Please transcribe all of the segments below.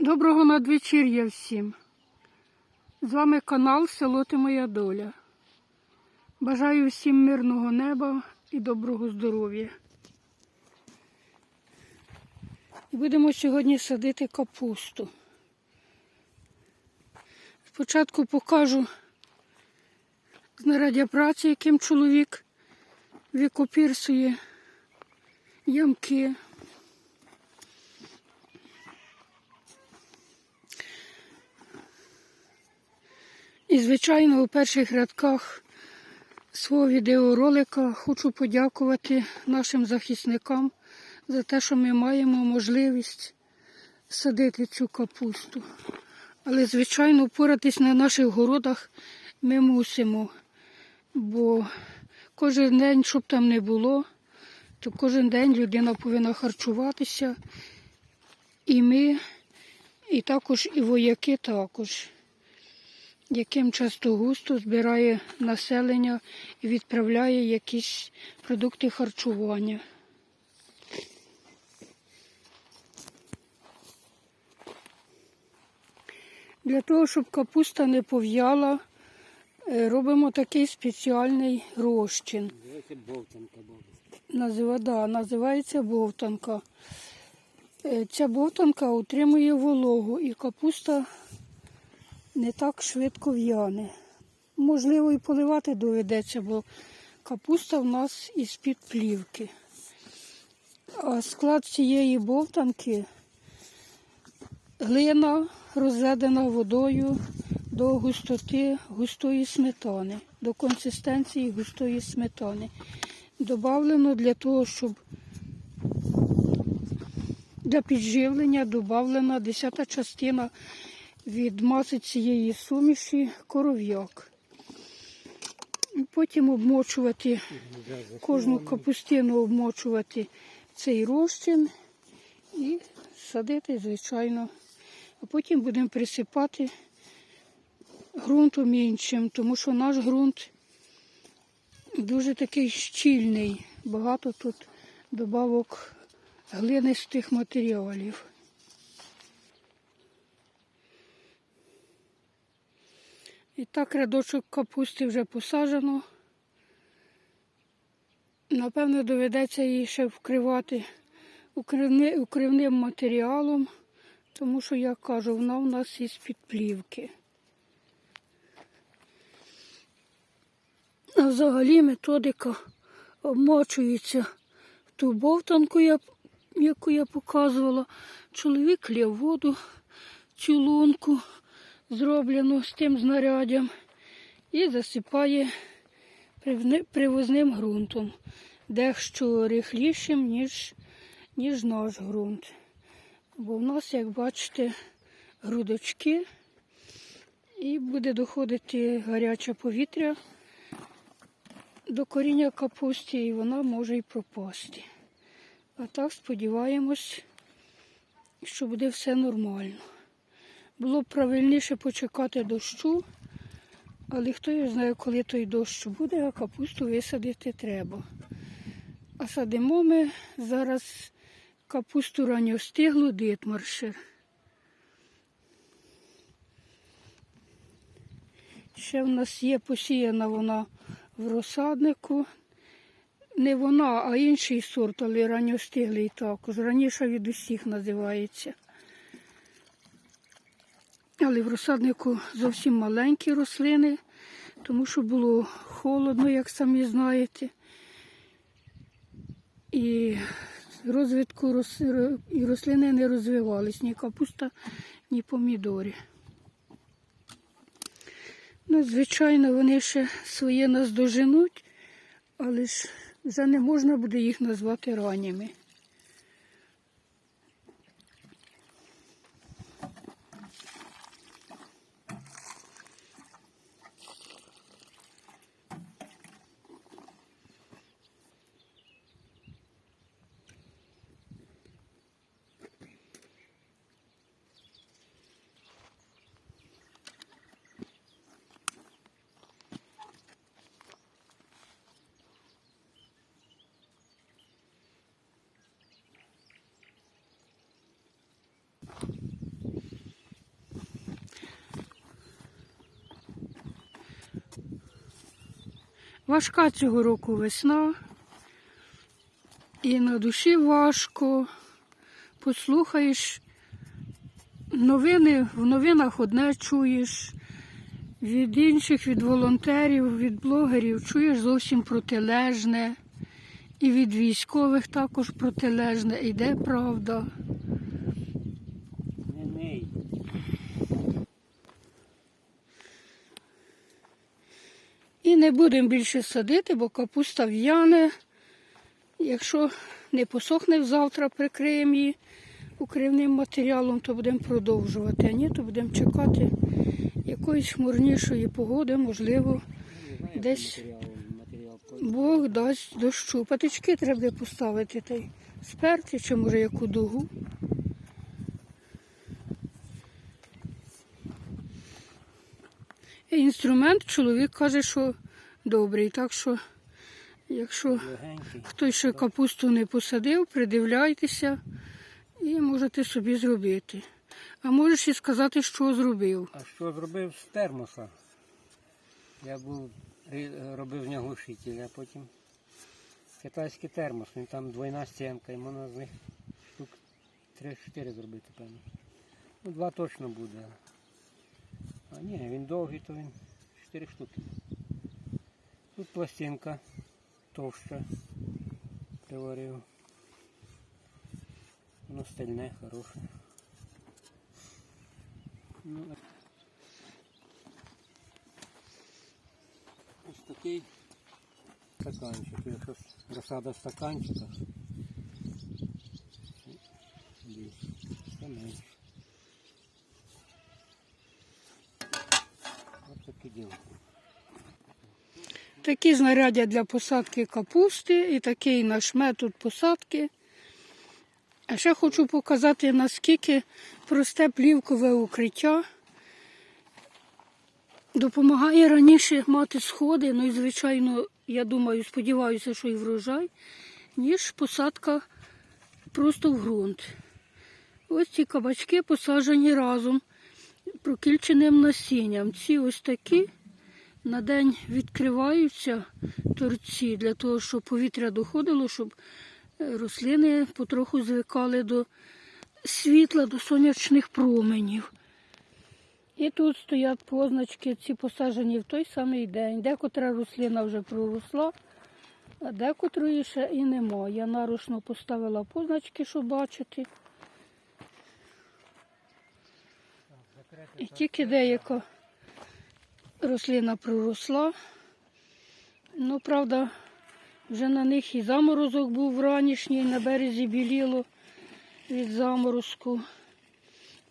Доброго надвечір'я всім. З вами канал Село Ти Моя Доля. Бажаю всім мирного неба і доброго здоров'я. Будемо сьогодні садити капусту. Спочатку покажу знаряддя праці, яким чоловік викопірсує ямки. І, звичайно, у перших рядках свого відеоролика хочу подякувати нашим захисникам за те, що ми маємо можливість садити цю капусту. Але, звичайно, впоратись на наших городах ми мусимо, бо кожен день, щоб там не було, то кожен день людина повинна харчуватися. І ми, і також і вояки також яким часто густо збирає населення і відправляє якісь продукти харчування. Для того, щоб капуста не пов'яла, е, робимо такий спеціальний розчин. Давайте бовтанка. Назива, да, називається бовтанка. Е, Ця бовтанка утримує вологу і капуста не так швидко в'яне. Можливо, і поливати доведеться, бо капуста в нас із-під плівки. А склад цієї бовтанки глина розведена водою до густоти густої сметани, до консистенції густої сметани. Добавлено для того, щоб для підживлення додавлена десята частина від маси цієї суміші коров'як. Потім обмочувати кожну капустину обмочувати цей розчин і садити, звичайно. А потім будемо присипати ґрунтом іншим, тому що наш ґрунт дуже такий щільний. Багато тут добавок глинистих матеріалів. І так рядочок капусти вже посаджено. Напевно, доведеться її ще вкривати укривним матеріалом, тому що, як кажу, вона в нас із під плівки. А взагалі методика обмочується в ту бовтанку, яку я показувала. Чоловік лє воду, цю лунку зроблено з тим знаряддям і засипає привозним ґрунтом, дещо рихлішим, ніж, ніж наш ґрунт. Бо в нас, як бачите, грудочки і буде доходити гаряче повітря до коріння капусти, і вона може й пропасти. А так сподіваємось, що буде все нормально. Було б правильніше почекати дощу, але хто його знає, коли той дощ буде, а капусту висадити треба. А садимо ми зараз капусту ранньостиглу дитмаршер. Ще в нас є посіяна вона в розсаднику. Не вона, а інший сорт, але ранньостиглий також. Раніше від усіх називається. Але в розсаднику зовсім маленькі рослини, тому що було холодно, як самі знаєте. І розвитку і рослини не розвивались, ні капуста, ні помідори. Ну, звичайно, вони ще своє наздоженуть, але ж вже не можна буде їх назвати ранніми. Важка цього року весна. І на душі важко. Послухаєш новини, в новинах одне чуєш. Від інших, від волонтерів, від блогерів чуєш зовсім протилежне. І від військових також протилежне. Іде правда. Не ней. І не будемо більше садити, бо капуста в'яне. Якщо не посохне завтра, прикриємо її укривним матеріалом, то будемо продовжувати. А ні, то будемо чекати якоїсь хмурнішої погоди, можливо, Десь-. Бог дасть дощу. Патички треба поставити та й сперти, чи може яку дугу. Інструмент чоловік каже, що добрий. Так що, якщо хтось ще капусту не посадив, придивляйтеся і можете собі зробити. А можеш і сказати, що зробив. А що зробив з термоса? Я був робив з нього глушитель, а потім китайський термос, він там двойна стінка, і можна з них штук 3-4 зробити, певно. Ну, два точно буде. А ні, він довгий, то він 4 штуки. Тут пластинка товща приварив. Воно стальне, хороше. Ну, ось такий стаканчик. Якщо розсада в стаканчиках. Це менше. Такі знаряддя для посадки капусти і такий наш метод посадки. А ще хочу показати, наскільки просте плівкове укриття допомагає раніше мати сходи, ну і, звичайно, я думаю, сподіваюся, що і врожай, ніж посадка просто в ґрунт. Ось ці кабачки посаджені разом прокільченим насінням. Ці ось такі на день відкриваються торці для того, щоб повітря доходило, щоб е, рослини потроху звикали до світла, до сонячних променів. І тут стоять позначки, ці посаджені в той самий день. Декотра рослина вже проросла, а декотрої ще і нема. Я нарочно поставила позначки, щоб бачити. І тільки деяка рослина проросла. Ну, правда, вже на них і заморозок був вранішній, на березі біліло від заморозку.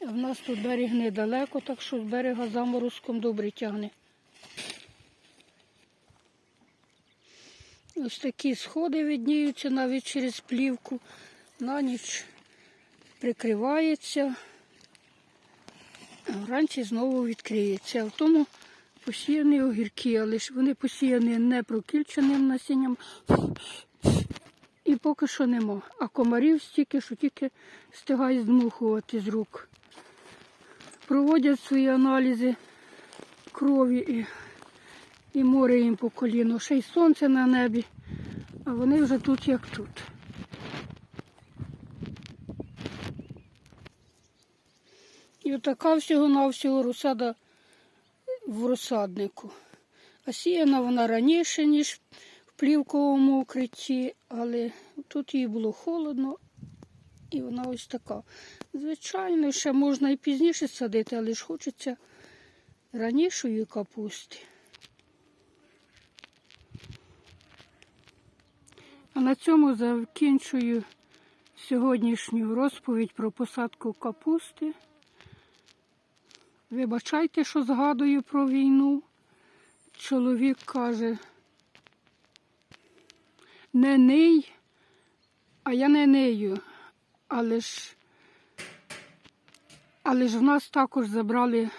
А в нас тут берег недалеко, так що з берега заморозком добре тягне. Ось такі сходи видніються навіть через плівку. На ніч прикривається, а вранці знову відкриється. В тому посіяні огірки, але ж вони посіяні не прокільченим насінням. І поки що нема. А комарів стільки, що тільки встигають здмухувати з рук. Проводять свої аналізи крові і, і море їм по коліну. Ще й сонце на небі, а вони вже тут як тут. І отака всього-навсього розсада в розсаднику. А сіяна вона раніше, ніж в плівковому укритті, але тут їй було холодно, і вона ось така. Звичайно, ще можна і пізніше садити, але ж хочеться ранішої капусти. А на цьому закінчую сьогоднішню розповідь про посадку капусти. Вибачайте, що згадую про війну. Чоловік каже, не ний, а я не нею. Але ж, але ж в нас також забрали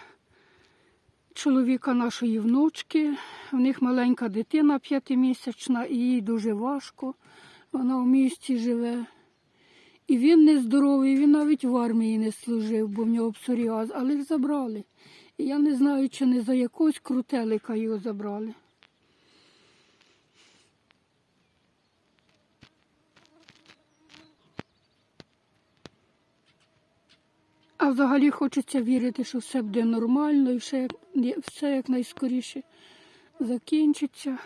чоловіка нашої внучки. В них маленька дитина п'ятимісячна, і їй дуже важко. Вона в місті живе. І він нездоровий, він навіть в армії не служив, бо в нього псоріаз, але їх забрали. І я не знаю, чи не за якогось крутелика його забрали. А взагалі хочеться вірити, що все буде нормально і все, все якнайскоріше закінчиться.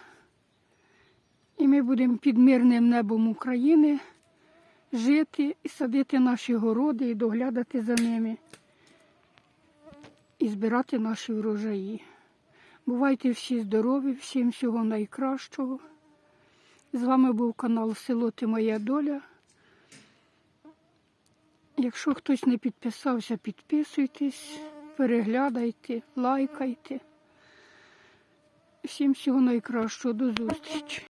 І ми будемо під мирним небом України жити і садити наші городи і доглядати за ними. І збирати наші врожаї. Бувайте всі здорові, всім всього найкращого. З вами був канал Село Ти Моя Доля. Якщо хтось не підписався, підписуйтесь, переглядайте, лайкайте. Всім всього найкращого, до зустрічі.